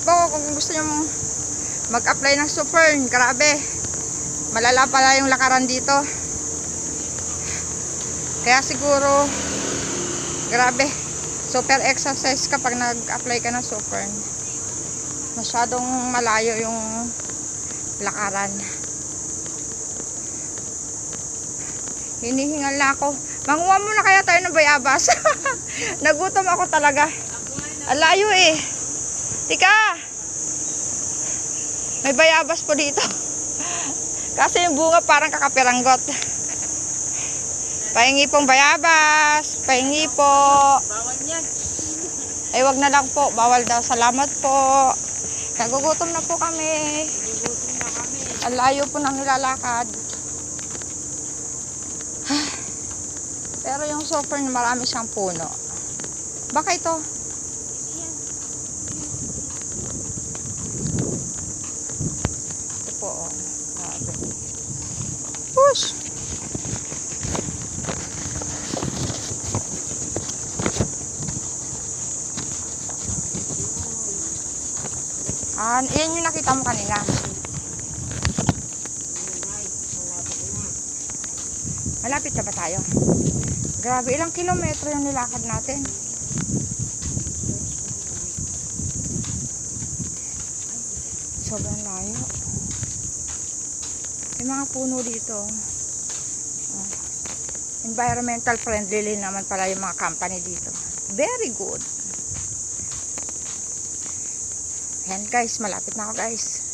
po kung gusto nyo mag-apply ng Supern. Grabe. Malala pala yung lakaran dito. Kaya siguro, grabe. Super exercise kapag nag-apply ka ng Supern. Masyadong malayo yung lakaran. Hinihingal na ako. Manguha muna kaya tayo ng bayabas. Nagutom ako talaga. Alayo eh. Tika! May bayabas po dito. Kasi yung bunga parang kakapiranggot. Pahingi pong bayabas. Pahingi po. Bawal yan. Ay, wag na lang po. Bawal daw. Salamat po. Nagugutom na po kami. Gugutom na kami. Ang layo po ng nilalakad. Pero yung sofa na marami siyang puno. Baka. Ito po. Oh. Grabe. Push! Ah, yan yung nakita mo kanina. Malapit na ba tayo? Grabe, ilang kilometro yung nilakad natin? Sobrang layo. May mga puno dito. Oh. Environmental friendly naman pala yung mga company dito. Very good. Ayan guys, malapit na ako guys.